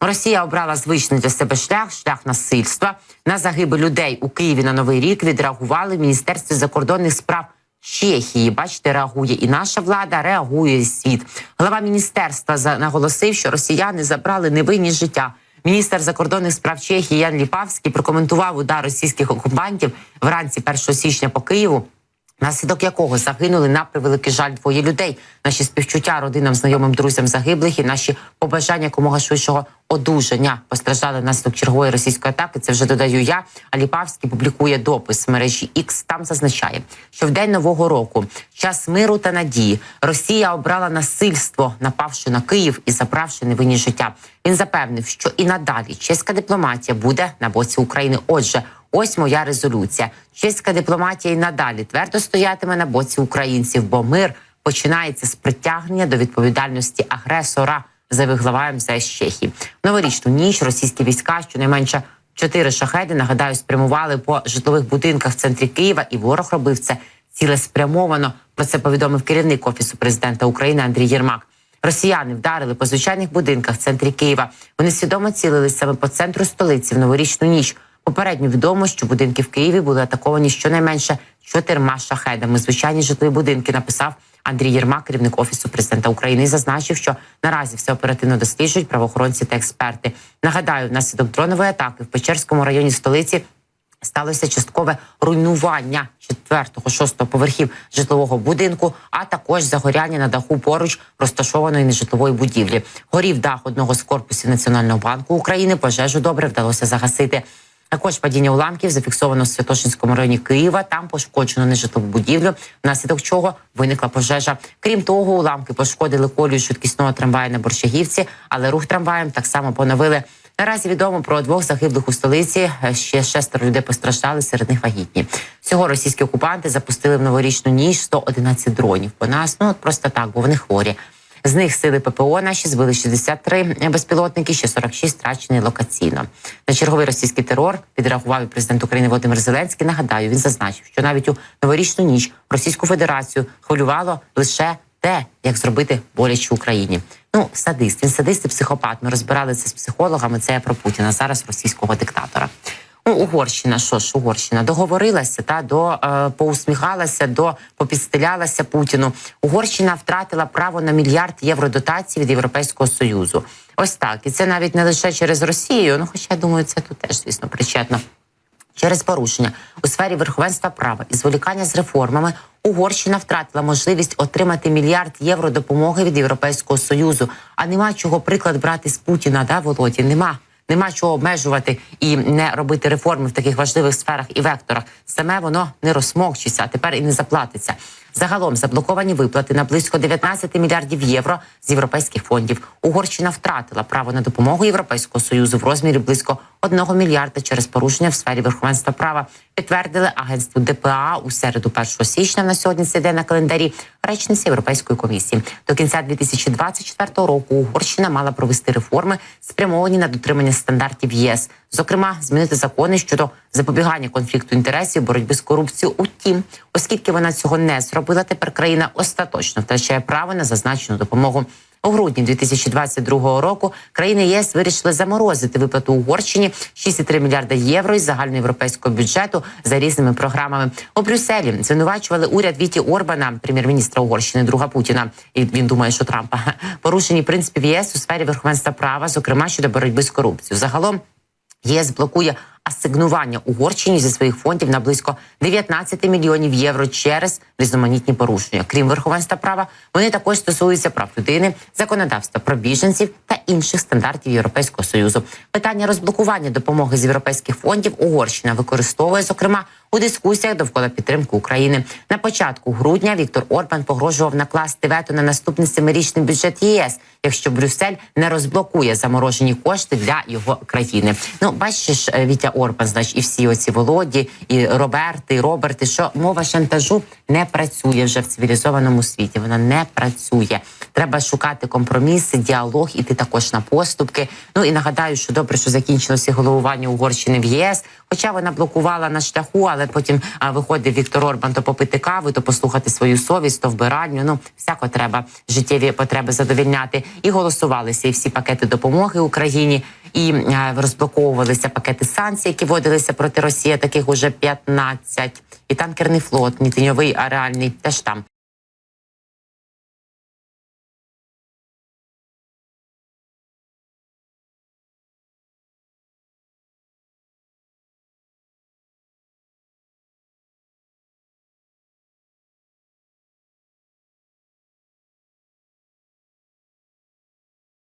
Росія обрала звичний для себе шлях, шлях насильства. На загибель людей у Києві на новий рік відреагували в Міністерстві закордонних справ Чехії. Бачите, реагує і наша влада, реагує і світ. Глава міністерства наголосив, що росіяни забрали невинні життя. Міністр закордонних справ Чехії Ян Ліпавський прокоментував удар російських окупантів вранці 1 січня по Києву наслідок якого загинули на превеликий жаль двоє людей. Наші співчуття родинам, знайомим, друзям загиблих і наші побажання якомога швидшого одужання постраждали внаслідок чергової російської атаки. Це вже додаю я. А Ліпавський публікує допис в мережі X. Там зазначає, що в день нового року, час миру та надії, Росія обрала насильство, напавши на Київ і забравши невинні життя. Він запевнив, що і надалі чеська дипломатія буде на боці України. Отже. Ось моя резолюція. Чеська дипломатія і надалі твердо стоятиме на боці українців, бо мир починається з притягнення до відповідальності агресора, заявив глава МЗС Чехії. Новорічну ніч російські війська щонайменше чотири шахеди нагадаю спрямували по житлових будинках в центрі Києва, і ворог робив це цілеспрямовано. Про це повідомив керівник офісу президента України Андрій Єрмак. Росіяни вдарили по звичайних будинках в центрі Києва. Вони свідомо цілились саме по центру столиці в новорічну ніч. Попередньо відомо, що будинки в Києві були атаковані щонайменше чотирма шахедами. Звичайні житлові будинки написав Андрій Єрмак, керівник офісу президента України, і зазначив, що наразі все оперативно досліджують правоохоронці та експерти. Нагадаю, внаслідок дронової атаки в Печерському районі столиці. Сталося часткове руйнування 4-6 поверхів житлового будинку, а також загоряння на даху поруч розташованої нежитлової будівлі. Горів дах одного з корпусів Національного банку України. Пожежу добре вдалося загасити. Також падіння уламків зафіксовано в Святошинському районі Києва. Там пошкоджено нежитлову будівлю, внаслідок чого виникла пожежа. Крім того, уламки пошкодили колію швидкісного трамвая на Борщагівці, але рух трамваєм так само поновили. Наразі відомо про двох загиблих у столиці. Ще шестеро людей постраждали, серед них вагітні. Всього російські окупанти запустили в новорічну ніч 111 дронів. По нас ну просто так, бо вони хворі. З них сили ППО наші збили 63 безпілотники, ще 46 втрачені локаційно. На черговий російський терор підреагував і президент України Володимир Зеленський. Нагадаю, він зазначив, що навіть у новорічну ніч Російську Федерацію хвилювало лише те, як зробити боляче Україні. Ну, садист, він садист і психопат. Ми розбирали це з психологами. Це про Путіна, зараз російського диктатора. Ну, Угорщина, що ж, Угорщина договорилася та до е, поусміхалася, до попідстилялася Путіну. Угорщина втратила право на мільярд євро дотацій від Європейського союзу. Ось так, і це навіть не лише через Росію. Ну, хоча я думаю, це тут теж звісно причетно. Через порушення у сфері верховенства права і зволікання з реформами Угорщина втратила можливість отримати мільярд євро допомоги від Європейського союзу. А нема чого приклад брати з Путіна, да, Володі? Нема. Нема чого обмежувати і не робити реформи в таких важливих сферах і векторах. Саме воно не розсмокчиться, а тепер і не заплатиться. Загалом заблоковані виплати на близько 19 мільярдів євро з європейських фондів. Угорщина втратила право на допомогу Європейського союзу в розмірі близько 1 мільярда через порушення в сфері верховенства права. Підтвердили агентству ДПА у середу 1 січня. На сьогодні це йде на календарі речниця Європейської комісії. До кінця 2024 року Угорщина мала провести реформи, спрямовані на дотримання стандартів ЄС, зокрема змінити закони щодо запобігання конфлікту інтересів, боротьби з корупцією. Утім, оскільки вона цього не зробила, тепер країна остаточно втрачає право на зазначену допомогу. У грудні 2022 року країни єС вирішили заморозити виплату Угорщині 6,3 мільярда євро із загальноєвропейського бюджету за різними програмами. У Брюсселі звинувачували уряд Віті Орбана, прем'єр-міністра Угорщини, друга Путіна. І він думає, що Трампа порушені принципів ЄС у сфері верховенства права, зокрема щодо боротьби з корупцією. Загалом ЄС блокує асигнування Угорщині зі своїх фондів на близько 19 мільйонів євро через різноманітні порушення. Крім верховенства права, вони також стосуються прав людини, законодавства про біженців та інших стандартів Європейського союзу. Питання розблокування допомоги з європейських фондів Угорщина використовує зокрема у дискусіях довкола підтримки України. На початку грудня Віктор Орбан погрожував накласти вето на наступний семирічний бюджет ЄС, якщо Брюссель не розблокує заморожені кошти для його країни. Ну бачиш, е, Вітя Орбан, значить, і всі оці Володі, і Роберти, і Роберти, що мова шантажу не працює вже в цивілізованому світі. Вона не працює. Треба шукати компроміси, діалог, іти також на поступки. Ну і нагадаю, що добре, що закінчилося головування Угорщини в ЄС. Хоча вона блокувала на шляху, але потім а, виходив Віктор Орбан то попити кави, то послухати свою совість, то вбиральню. Ну всяко треба життєві потреби задовільняти. І голосувалися і всі пакети допомоги Україні, і а, розблоковувалися пакети санкцій, які вводилися проти Росії. Таких уже 15. І танкерний флот, не тіньовий, а реальний теж там.